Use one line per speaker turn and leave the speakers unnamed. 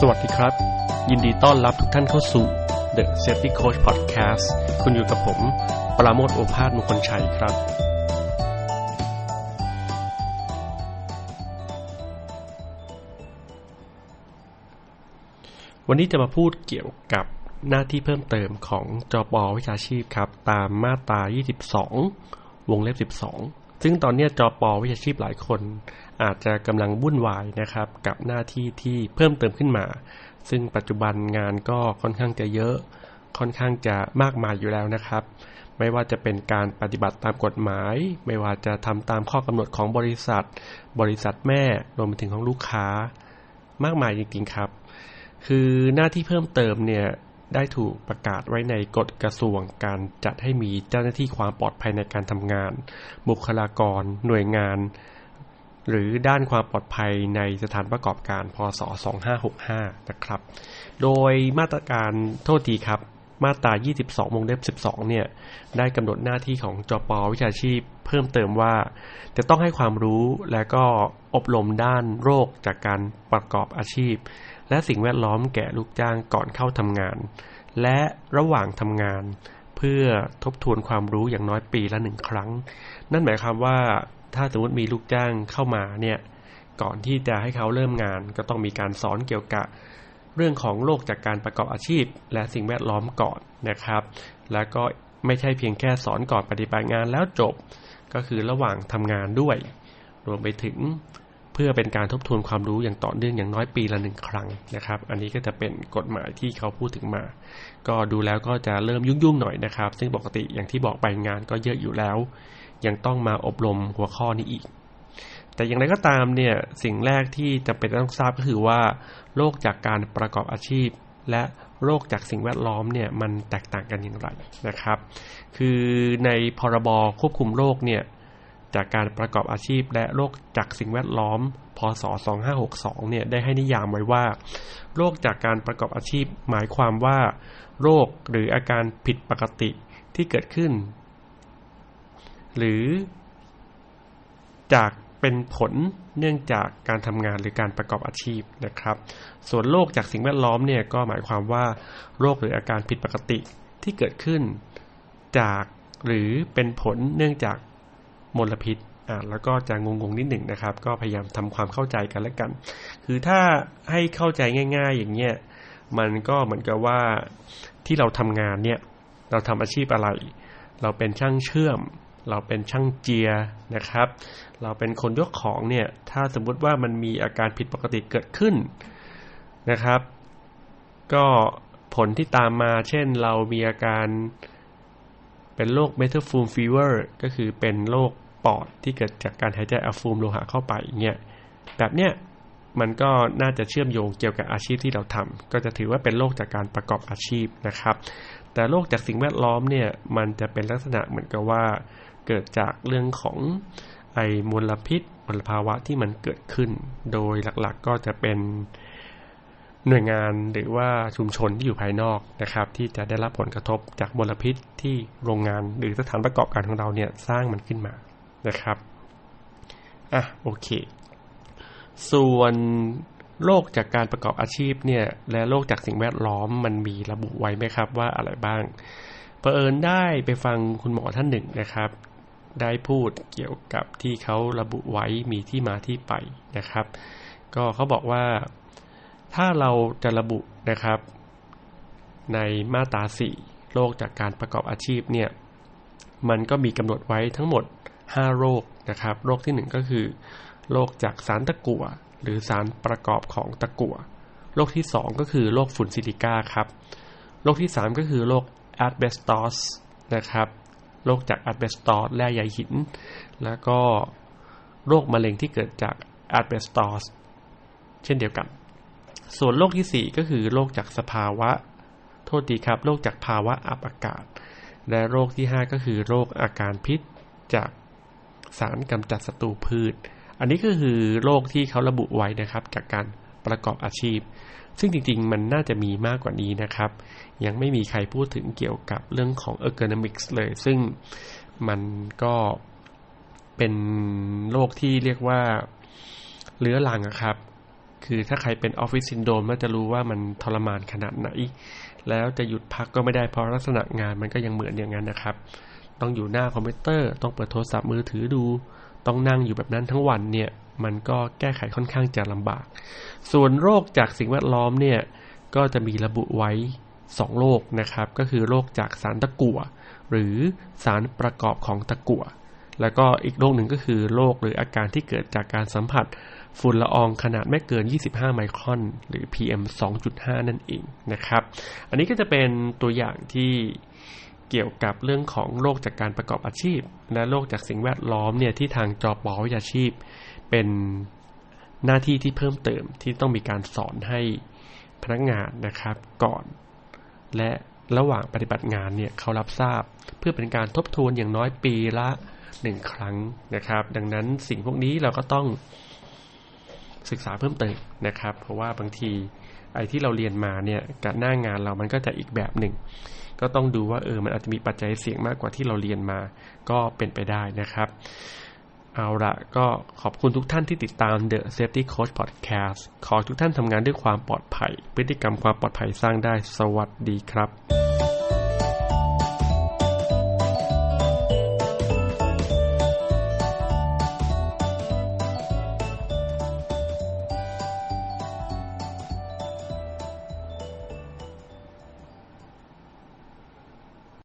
สวัสดีครับ ยินดีต้อนรับทุกท่านเข้าสู่ The Safety Coach Podcast คุณอยู่กับผม ปราโมทโอภาสมงคลชัยครับ วันนี้จะมาพูดเกี่ยวกับหน้าที่เพิ่มเติมของจอปอวิชาชีพครับ ตามมาตรา 22 วงเล็บ 12 ซึ่งตอนนี้จอปอวิชาชีพหลายคน อาจจะกำลังวุ่นวายนะครับ กับหน้าที่ที่เพิ่มเติมขึ้นมา ซึ่งปัจจุบันงานก็ค่อนข้างจะเยอะ ค่อนข้างจะมากมายอยู่แล้วนะครับ ไม่ว่าจะเป็นการปฏิบัติตามกฎหมาย ไม่ว่าจะทำตามข้อกำหนดของบริษัท บริษัทแม่รวมไปถึงของลูกค้า มากมายจริงๆครับ คือหน้าที่เพิ่มเติมเนี่ย ได้ถูกประกาศไว้ในกฎกระทรวงการจัดให้มีเจ้าหน้าที่ความปลอดภัยในการทำงาน บุคลากร หน่วยงาน หรือด้านความปลอดภัยในสถานประกอบการ พศ 2565 นะครับ โดยมาตรการโทษทีครับมาตรา 22วงเล็บ 12 เนี่ย ได้กำหนดหน้าที่ของจปวิชาชีพ เพิ่มเติมว่า จะต้องให้ความรู้และก็อบรมด้านโรคจากการประกอบอาชีพ และสิ่งแวดล้อมแก่ลูกจ้างก่อนเข้าทำงาน และระหว่างทำงาน เพื่อทบทวนความรู้อย่างน้อยปีละหนึ่งครั้ง นั่นหมายความว่าถ้าสมมติมีลูกจ้างเข้ามาเนี่ยก่อนที่จะให้เขาเริ่มงาน ก็ต้องมีการสอนเกี่ยวกับเรื่องของโรคจากการประกอบอาชีพ และสิ่งแวดล้อมก่อนนะครับ แล้วก็ไม่ใช่เพียงแค่สอนก่อนปฏิบัติงานแล้วจบ ก็คือระหว่างทำงานด้วย รวมไปถึง เพื่อเป็นการทบทวนความรู้อย่างต่อเนื่องอย่างน้อยปีละหนึ่งครั้งนะครับ อันนี้ก็จะเป็นกฎหมายที่เขาพูดถึงมา ก็ดูแล้วก็จะเริ่มยุ่งๆหน่อยนะครับ ซึ่งปกติอย่างที่บอกไปงานก็เยอะอยู่แล้ว ยังต้องมาอบรมหัวข้อนี้อีก แต่อย่างไรก็ตามเนี่ยสิ่งแรกที่จำเป็นต้องทราบก็คือว่าโรคจากการประกอบอาชีพ และโรคจากสิ่งแวดล้อมเนี่ยมันแตกต่างกันอย่างไรนะครับ คือในพรบควบคุมโรคเนี่ย จากการประกอบอาชีพและโรคจากสิ่งแวดล้อม พศ 2562 เนี่ยได้ให้นิยามไว้ว่า โรคจากการประกอบอาชีพ หมายความว่า โรคหรืออาการผิดปกติที่เกิดขึ้น หรือจากเป็นผลเนื่องจากการทำงานหรือการประกอบอาชีพนะครับ ส่วนโรคจากสิ่งแวดล้อมเนี่ยก็หมายความว่าโรคหรืออาการผิดปกติที่เกิดขึ้น จากหรือเป็นผลเนื่องจาก มลพิษอ่าแล้วก็จะงงๆนิดหนึ่งนะครับ ก็พยายามทำความเข้าใจกันแล้วกัน คือถ้าให้เข้าใจง่าย ๆ อย่างเงี้ยมันก็เหมือนกับว่าที่เราทำงานเนี่ย เราทำอาชีพอะไร เราเป็นช่างเชื่อม เราเป็นช่างเจียนะครับ เราเป็นคนยกของเนี่ย ถ้าสมมุติว่ามันมีอาการผิดปกติเกิดขึ้นนะครับ ก็ผลที่ตามมา เช่นเรามีอาการเป็นโรคเมทัลฟูมฟีเวอร์ก็คือเป็นโรค ปอดที่เกิดจากการหายใจเอาฟูมโลหะเข้าไปเงี้ยแบบเนี้ยมันก็น่าจะเชื่อมโยงเกี่ยวกับอาชีพที่เราทำก็จะถือว่าเป็นโรคจากการประกอบอาชีพนะครับ แต่โรคจากสิ่งแวดล้อมเนี่ยมันจะเป็นลักษณะเหมือนกับว่า เกิดจากเรื่องของไอมลพิษมลภาวะที่มันเกิดขึ้น โดยหลักๆก็จะเป็นหน่วยงานหรือว่าชุมชนที่อยู่ภายนอกนะครับ ที่จะได้รับผลกระทบจากมลพิษที่โรงงานหรือสถานประกอบการของเราเนี่ยสร้างมันขึ้นมา นะครับอะโอเค ส่วนโรคจากการประกอบอาชีพเนี่ย และโรคจากสิ่งแวดล้อมมันมีระบุไว้ไหมครับว่าอะไรบ้างเผอิญได้ไปฟังคุณหมอท่านหนึ่งนะครับ ได้พูดเกี่ยวกับที่เขาระบุไว้มีที่มาที่ไปนะครับ ก็เขาบอกว่าถ้าเราจะระบุนะครับ ในมาตราสี่โรคจากการประกอบอาชีพเนี่ย มันก็มีกำหนดไว้ทั้งหมด 5 โรคนะครับ โรคที่ 1 ก็คือ โรคจากสารตะกั่วหรือสารประกอบของตะกั่ว โรคที่ 2 ก็คือโรคฝุ่นซิลิก้าครับ โรคที่ 3 ก็คือโรคแอสเบสตอสนะครับ โรคจากแอสเบสตอสแร่ใยหิน แล้วก็โรคมะเร็งที่เกิดจากแอสเบสตอสเช่นเดียวกัน ส่วนโรคที่ 4 ก็คือโรคจากสภาวะ โทษดีครับ โรคจากภาวะอับอากาศ และโรคที่ 5 ก็คือโรคอาการพิษจาก สารกำจัดศัตรูพืช อันนี้ก็คือโรคที่เขาระบุไว้นะครับ จากการประกอบอาชีพ ซึ่งจริงๆ มันน่าจะมีมากกว่านี้นะครับ ยังไม่มีใครพูดถึงเกี่ยวกับเรื่องของ ergonomics เลย ซึ่งมันก็เป็นโรคที่เรียกว่าเรื้อรังครับ คือถ้าใครเป็นออฟฟิศซินโดรมก็จะรู้ว่ามันทรมานขนาดไหน แล้วจะหยุดพักก็ไม่ได้เพราะลักษณะงานมันก็ยังเหมือนอย่างนั้นนะครับ ต้องอยู่หน้าคอมพิวเตอร์ ต้องเปิดโทรศัพท์มือถือดู ต้องนั่งอยู่แบบนั้นทั้งวันเนี่ย มันก็แก้ไขค่อนข้างจะลำบาก ส่วนโรคจากสิ่งแวดล้อมเนี่ย ก็จะมีระบุไว้ 2 โรคนะครับ ก็คือโรคจากสารตะกั่ว หรือสารประกอบของตะกั่ว แล้วก็อีกโรคหนึ่งก็คือโรคหรืออาการที่เกิดจากการสัมผัสฝุ่นละอองขนาดไม่เกิน 25 ไมครอน หรือ PM 2.5 นั่นเองนะครับ อันนี้ก็จะเป็นตัวอย่างที่ เกี่ยวกับเรื่องของโรคจากการประกอบอาชีพ และโรคจากสิ่งแวดล้อมเนี่ยที่ทางจอปอวิชาชีพ เป็นหน้าที่ที่เพิ่มเติมที่ต้องมีการสอนให้พนักงานนะครับก่อน และระหว่างปฏิบัติงานเนี่ยเขารับทราบเพื่อเป็นการทบทวนอย่างน้อยปีละหนึ่งครั้งนะครับ ดังนั้นสิ่งพวกนี้เราก็ต้องศึกษาเพิ่มเติมนะครับ เพราะว่าบางทีไอ้ที่เราเรียนมาเนี่ยกับหน้างานเรามันก็จะอีกแบบหนึ่ง ก็ต้องดูว่าเออมันอาจจะมีปัจจัยเสี่ยงมากกว่าที่เราเรียนมาก็เป็นไปได้นะครับ เอาละก็ขอบคุณทุกท่านที่ติดตาม The Safety Coach Podcast ขอทุกท่านทำงานด้วยความปลอดภัย พฤติกรรมความปลอดภัยสร้างได้สวัสดีครับ